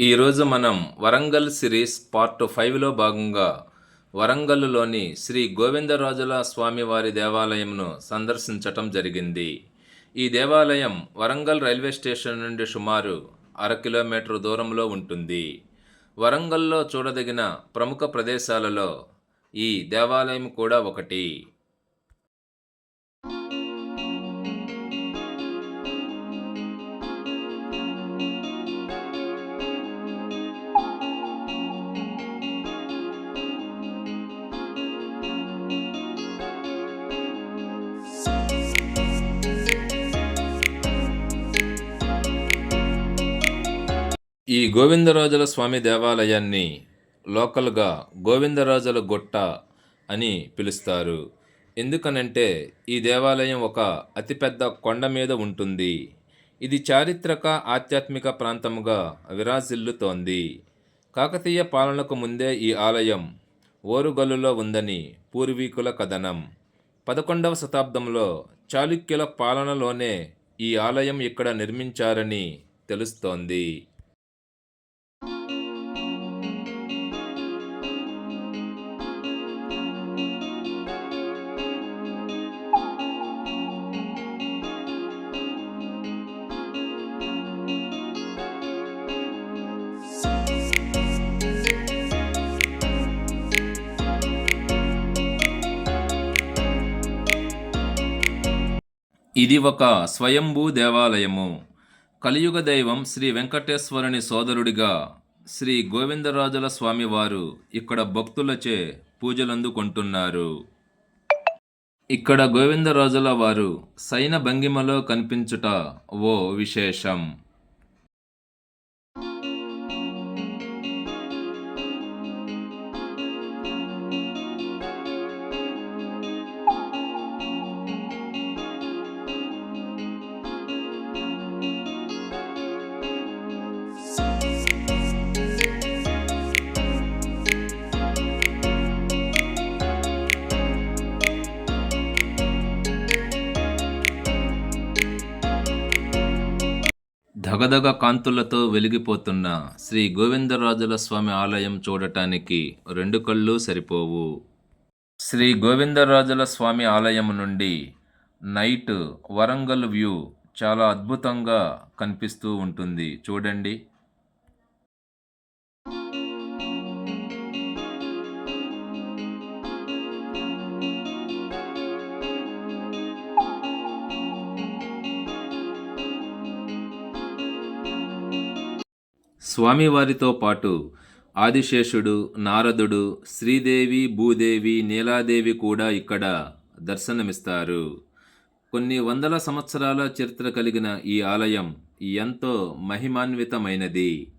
ఈరోజు మనం Warangal series part ఫైవ్లో భాగంగా వరంగల్లులోని శ్రీ గోవిందరాజుల స్వామివారి దేవాలయంను సందర్శించటం జరిగింది. ఈ దేవాలయం వరంగల్ రైల్వే స్టేషన్ నుండి సుమారు అర కిలోమీటర్ దూరంలో ఉంటుంది. వరంగల్లో చూడదగిన ప్రముఖ ప్రదేశాలలో ఈ దేవాలయం కూడా ఒకటి. ఈ గోవిందరాజుల స్వామి దేవాలయాన్ని లోకల్గా గోవిందరాజుల గుట్ట అని పిలుస్తారు. ఎందుకనంటే ఈ దేవాలయం ఒక అతిపెద్ద కొండ మీద ఉంటుంది. ఇది చారిత్రక ఆధ్యాత్మిక ప్రాంతముగా విరాజిల్లుతోంది. కాకతీయ పాలనకు ముందే ఈ ఆలయం ఓరుగల్లులో ఉందని పూర్వీకుల కథనం. పదకొండవ శతాబ్దంలో చాళుక్యుల పాలనలోనే ఈ ఆలయం ఇక్కడ నిర్మించారని తెలుస్తోంది. ఇది ఒక స్వయంభూ దేవాలయము. కలియుగ దైవం శ్రీ వెంకటేశ్వరుని సోదరుడిగా శ్రీ గోవిందరాజుల స్వామివారు ఇక్కడ భక్తులచే పూజలందుకుంటున్నారు ఇక్కడ గోవిందరాజుల వారు సైన భంగిమలో కనిపించుట ఓ విశేషం. ధగధగ కాంతులతో వెలిగిపోతున్న శ్రీ గోవిందరాజుల స్వామి ఆలయం చూడటానికి రెండు కళ్ళు సరిపోవు. శ్రీ గోవిందరాజుల స్వామి ఆలయం నుండి నైట్ వరంగల్ వ్యూ చాలా అద్భుతంగా కనిపిస్తూ ఉంటుంది. చూడండి. స్వామివారితో పాటు ఆదిశేషుడు నారదుడు శ్రీదేవి భూదేవి నీలాదేవి కూడా ఇక్కడ దర్శనమిస్తారు. కొన్ని వందల సంవత్సరాల చరిత్ర కలిగిన ఈ ఆలయం ఎంతో మహిమాన్వితమైనది.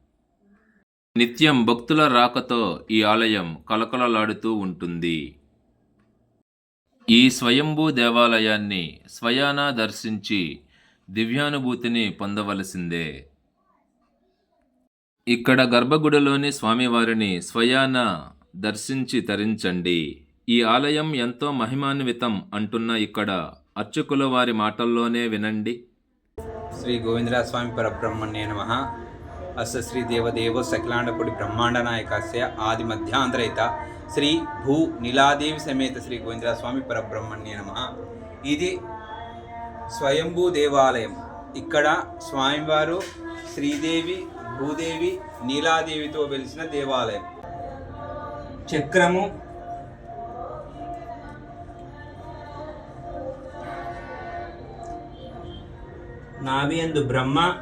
నిత్యం భక్తుల రాకతో ఈ ఆలయం కలకలలాడుతూ ఉంటుంది. ఈ స్వయంభూ దేవాలయాన్ని స్వయానా దర్శించి దివ్యానుభూతిని పొందవలసిందే. ఇక్కడ గర్భగుడిలోని స్వామివారిని స్వయాన దర్శించి తరించండి. ఈ ఆలయం ఎంతో మహిమాన్వితం అంటున్న ఇక్కడ అర్చకుల వారి మాటల్లోనే వినండి. శ్రీ గోవిందరాజ స్వామి పరబ్రహ్మణ్య నమ. అస్య శ్రీ దేవదేవ సకలాండపుడి బ్రహ్మాండ నాయకస్య ఆది మధ్యాంతరహిత శ్రీ భూ నీలాదేవి సమేత శ్రీ గోవిందరాజ స్వామి పరబ్రహ్మణ్య నమ. ఇది స్వయంభూ దేవాలయం. ఇక్కడ స్వామివారు శ్రీదేవి భూదేవి నీలాదేవితో వెలిసిన దేవాలయం. చక్రము నాభి అందు బ్రహ్మ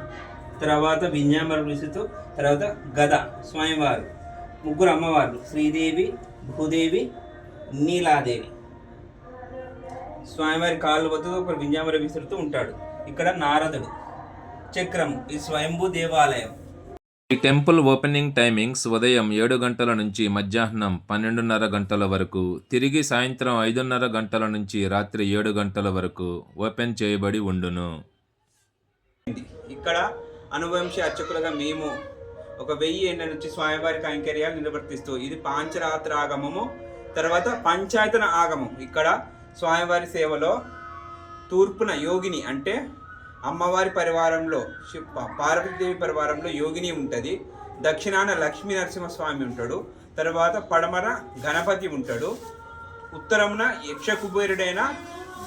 తర్వాత వింజామర ఋషితో తర్వాత గద స్వామివారు ముగ్గురు అమ్మవార్లు శ్రీదేవి భూదేవి నీలాదేవి. స్వామివారి కాళ్ళు వద్ద ఒక వింజామర విసురుతూ ఉంటాడు. ఇక్కడ నారదుడు. చక్రం ఈ స్వయంభూ దేవాలయం. ఈ టెంపుల్ ఓపెనింగ్ టైమింగ్స్ ఉదయం ఏడు గంటల నుంచి మధ్యాహ్నం పన్నెండున్నర గంటల వరకు తిరిగి సాయంత్రం ఐదున్నర గంటల నుంచి రాత్రి ఏడు గంటల వరకు ఓపెన్ చేయబడి ఉండును. ఇక్కడ అనువంశ అర్చకులుగా మేము ఒక వెయ్యి ఏళ్ళ నుంచి స్వామివారి కైంకర్యాలు నిర్వర్తిస్తూ ఇది పాంచరాత్ర ఆగమము తర్వాత పంచాయతన ఆగమం. ఇక్కడ స్వామివారి సేవలో తూర్పున యోగిని అంటే అమ్మవారి పరివారంలో పార్వతీదేవి పరివారంలో యోగిని ఉంటుంది. దక్షిణాన లక్ష్మీ నరసింహస్వామి ఉంటాడు. తర్వాత పడమర గణపతి ఉంటాడు. ఉత్తరమున యక్షకుబేరుడైన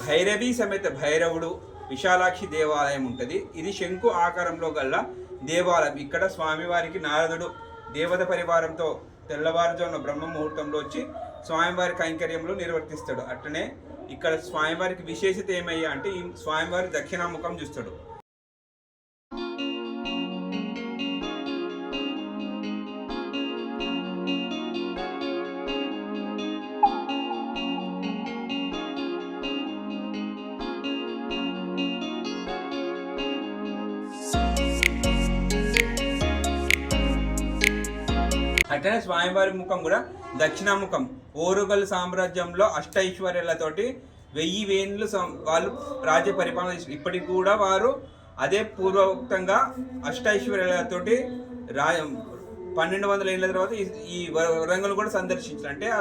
భైరవి సమేత భైరవుడు విశాలాక్షి దేవాలయం ఉంటుంది. ఇది శంకు ఆకారంలో గల్లా దేవాలయం. ఇక్కడ స్వామివారికి నారదుడు దేవత పరివారంతో తెల్లవారుజామున బ్రహ్మ ముహూర్తంలో వచ్చి స్వామివారి కైంకర్యంలో నిర్వర్తిస్తాడు. అట్లనే ఇక్కడ స్వామివారికి విశేషత ఏమయ్యా అంటే ఈ స్వామివారి దక్షిణాముఖం చూస్తాడు. అట్లనే స్వామివారి ముఖం కూడా దక్షిణాముఖం. ఓరుగల్ సామ్రాజ్యంలో అష్టైశ్వర్యాలతోటి వెయ్యి వేన్లు వాళ్ళు రాజ్య పరిపాలన ఇప్పటికి కూడా వారు అదే పూర్వోక్తంగా అష్టైశ్వర్యాలతోటి రా పన్నెండు వందల ఏళ్ళ తర్వాత ఈ- వరంగల్ కూడా సందర్శించారు. అంటే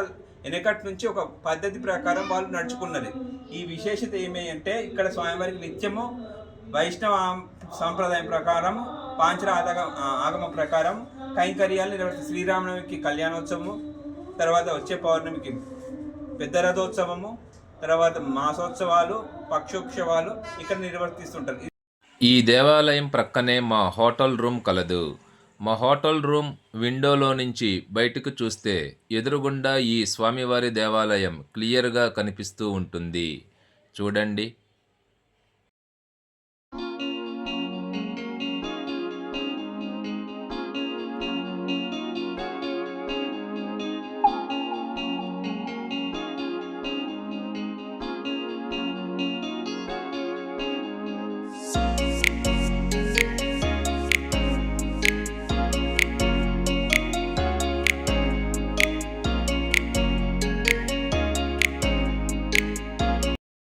వెనకటి నుంచి ఒక పద్ధతి ప్రకారం వాళ్ళు నడుచుకున్నది. ఈ విశేషత ఏమి అంటే ఇక్కడ స్వామివారికి నిత్యము వైష్ణవ సాంప్రదాయం ప్రకారం పాంచర ఆదగ ఆగమ ప్రకారం కైంకర్యాలు నిర్వహిస్తారు శ్రీరామనవమికి కళ్యాణోత్సవము తర్వాత వచ్చే పౌర్ణమికి పెద్ద రథోత్సవము తర్వాత మాసోత్సవాలు పక్షోత్సవాలు ఇక్కడ నిర్వర్తిస్తుంటారు. ఈ దేవాలయం ప్రక్కనే మా హోటల్ రూమ్ కలదు. మా హోటల్ రూమ్ విండోలో నుంచి బయటకు చూస్తే ఎదురుగుండా ఈ స్వామివారి దేవాలయం క్లియర్గా కనిపిస్తూ ఉంటుంది. చూడండి.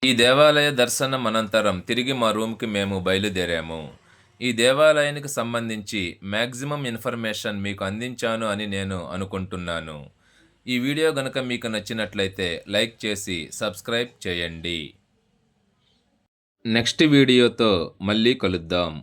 ఈ దేవాలయ దర్శనం అనంతరం తిరిగి మా రూమ్కి మేము బయలుదేరాము. ఈ దేవాలయానికి సంబంధించి మ్యాక్సిమం ఇన్ఫర్మేషన్ మీకు అందించాను అని నేను అనుకుంటున్నాను. ఈ వీడియో గనక మీకు నచ్చినట్లయితే లైక్ చేసి సబ్స్క్రైబ్ చేయండి. నెక్స్ట్ వీడియోతో మళ్ళీ కలుద్దాం.